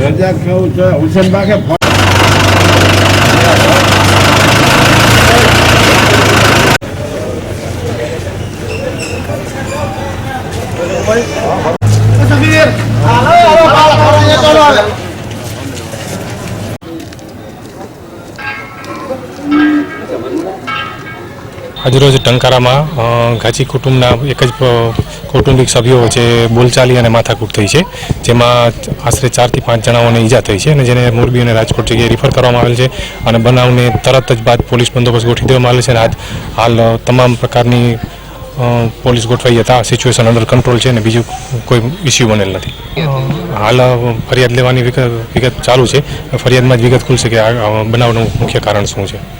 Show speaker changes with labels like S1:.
S1: રજા કેવું છે હુસેન બાગે
S2: આજરોજ ટંકારામાં અ, ઘાચી કુટુંબના એક જ કૌટુંબિક સભ્યો વચ્ચે બોલચાલી અને માથાકૂટ થઈ છે જેમાં આશરે ચારથી પાંચ જણાઓને ઈજા થઈ છે અને જેને મોરબી અને રાજકોટ જગ્યાએ રિફર કરવામાં આવેલ છે અને બનાવને તરત જ બાદ પોલીસ બંદોબસ્ત ગોઠવી દેવામાં આવેલ છે અને આજ હાલ તમામ પ્રકારની પોલીસ ગોઠવાઈ હતા સિચ્યુએશન અંડર કંટ્રોલ છે અને બીજું કોઈ ઇસ્યુ બનેલ નથી. હાલ ફરિયાદ લેવાની વિગત ચાલુ છે ફરિયાદમાં જ વિગત ખુલશે કે આ બનાવનું મુખ્ય કારણ શું છે.